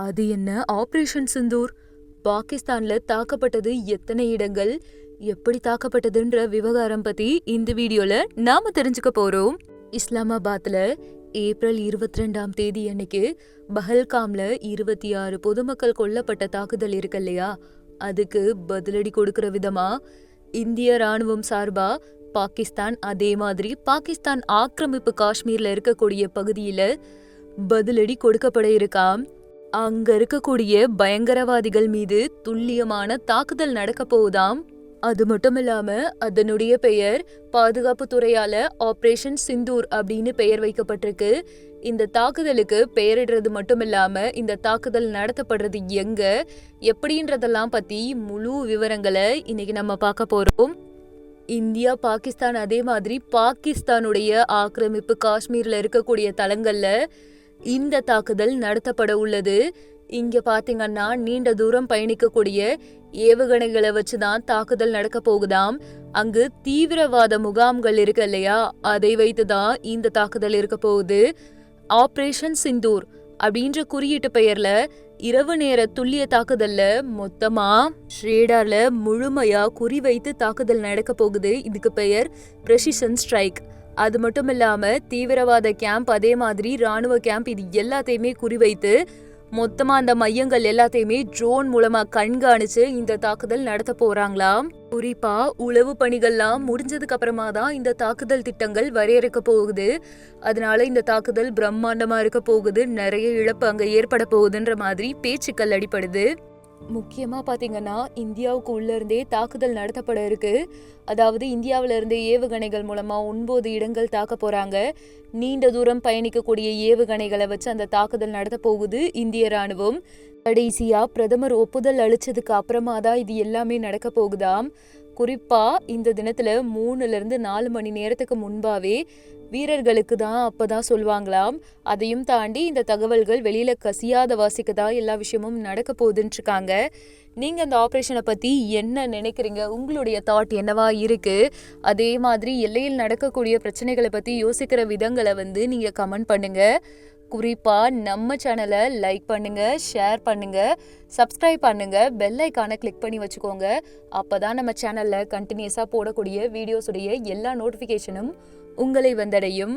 அது என்ன ஆபரேஷன் சிந்தூர்? பாகிஸ்தான்ல தாக்கப்பட்டது எத்தனை இடங்கள்? எப்படி தாக்கப்பட்டதுன்ற விவகாரம் பத்தி இந்த வீடியோல நாம தெரிஞ்சுக்க போறோம். இஸ்லாமாபாத்ல ஏப்ரல் இருபத்தி ரெண்டாம் தேதி அன்னைக்கு பஹல்காம்ல இருபத்தி ஆறு பொதுமக்கள் கொல்லப்பட்ட தாக்குதல் இருக்கு இல்லையா? அதுக்கு பதிலடி கொடுக்கிற விதமா? இந்திய ராணுவம் சார்பா? பாகிஸ்தான் அதே மாதிரி பாகிஸ்தான் ஆக்கிரமிப்பு காஷ்மீர்ல இருக்கக்கூடிய பகுதியில பதிலடி கொடுக்கப்பட இருக்காம் அங்க இருக்கக்கூடிய பயங்கரவாதிகள் மீது துல்லியமான தாக்குதல் நடக்க போகுதாம். அது மட்டும் இல்லாம அதனுடைய பெயர் பாதுகாப்பு துறையால ஆபரேஷன் சிந்தூர் அப்படின்னு பெயர் வைக்கப்பட்டிருக்கு. இந்த தாக்குதலுக்கு பெயரிடுறது மட்டும் இல்லாம இந்த தாக்குதல் நடத்தப்படுறது எங்க எப்படின்றதெல்லாம் பத்தி முழு விவரங்களை இன்னைக்கு நம்ம பார்க்க போறோம். இந்தியா பாகிஸ்தான் அதே மாதிரி பாகிஸ்தானுடைய ஆக்கிரமிப்பு காஷ்மீர்ல இருக்கக்கூடிய தளங்கள்ல இந்த தாக்குதல் நடத்தப்பட உள்ளது. இங்க பாத்தீங்கன்னா நீண்ட தூரம் பயணிக்கக்கூடிய ஏவுகணைகளை வச்சுதான் தாக்குதல் நடக்க போகுதாம். அங்கு தீவிரவாத முகாம்கள் இருக்கு இல்லையா? அதை வைத்துதான் இந்த தாக்குதல் இருக்க போகுது. ஆபரேஷன் சிந்தூர் அப்படின்ற குறியீட்டு பெயர்ல இரவு நேர துல்லிய தாக்குதல்ல மொத்தமா ஷ்ரேடார்ல முழுமையா குறிவைத்து தாக்குதல் நடக்க போகுது. இதுக்கு பெயர் பிரசிஷன் ஸ்ட்ரைக். அது மட்டும் இல்லாம தீவிரவாத கேம்ப் அதே மாதிரி ராணுவ கேம்ப் இது எல்லாத்தையுமே குறிவைத்து மொத்தமா அந்த மையங்கள் எல்லாத்தையுமே ட்ரோன் மூலமா கண்காணிச்சு இந்த தாக்குதல் நடத்த போறாங்களாம். குறிப்பா உளவு பணிகள்லாம் முடிஞ்சதுக்கு அப்புறமா தான் இந்த தாக்குதல் திட்டங்கள் வரையறுக்க போகுது. அதனால இந்த தாக்குதல் பிரம்மாண்டமா இருக்க போகுது. நிறைய இழப்பு அங்க ஏற்பட போகுதுன்ற மாதிரி பேச்சுக்கள் அடிப்படுது முக்கியமா பாத்தீங்கன்னா இந்தியாவுக்கு உள்ள இருந்தே தாக்குதல் நடத்தப்பட இருக்கு. அதாவது இந்தியாவில இருந்தே ஏவுகணைகள் மூலமா ஒன்பது இடங்கள் தாக்க போறாங்க. நீண்ட தூரம் பயணிக்கக்கூடிய ஏவுகணைகளை வச்சு அந்த தாக்குதல் நடத்த போகுது இந்திய ராணுவம். கடைசியா பிரதமர் ஒப்புதல் அளிச்சதுக்கு அப்புறமா தான் இது எல்லாமே நடக்க போகுதாம். குறிப்பா இந்த தினத்துல மூணுல இருந்து நாலு மணி நேரத்துக்கு முன்பாவே வீரர்களுக்கு தான் அப்பதான் சொல்லுவாங்களாம். அதையும் தாண்டி இந்த தகவல்கள் வெளியில கசியாத வாசிக்க தான் எல்லா விஷயமும் நடக்க போகுதுன்னு இருக்காங்க. அந்த ஆப்ரேஷனை பற்றி என்ன நினைக்கிறீங்க? உங்களுடைய தாட் என்னவா இருக்குது அதே மாதிரி எல்லையில் நடக்கக்கூடிய பிரச்சனைகளை பற்றி யோசிக்கிற விதங்களை வந்து நீங்கள் கமெண்ட் பண்ணுங்கள் குறிப்பாக நம்ம சேனலை லைக் பண்ணுங்கள் ஷேர் பண்ணுங்கள் சப்ஸ்கிரைப் பண்ணுங்கள் பெல் ஐக்கானை கிளிக் பண்ணி வச்சுக்கோங்க. அப்பதான் நம்ம சேனலில் கண்டினியூஸாக போடக்கூடிய வீடியோஸுடைய எல்லா நோட்டிஃபிகேஷனும் உங்களை வந்தடையும்.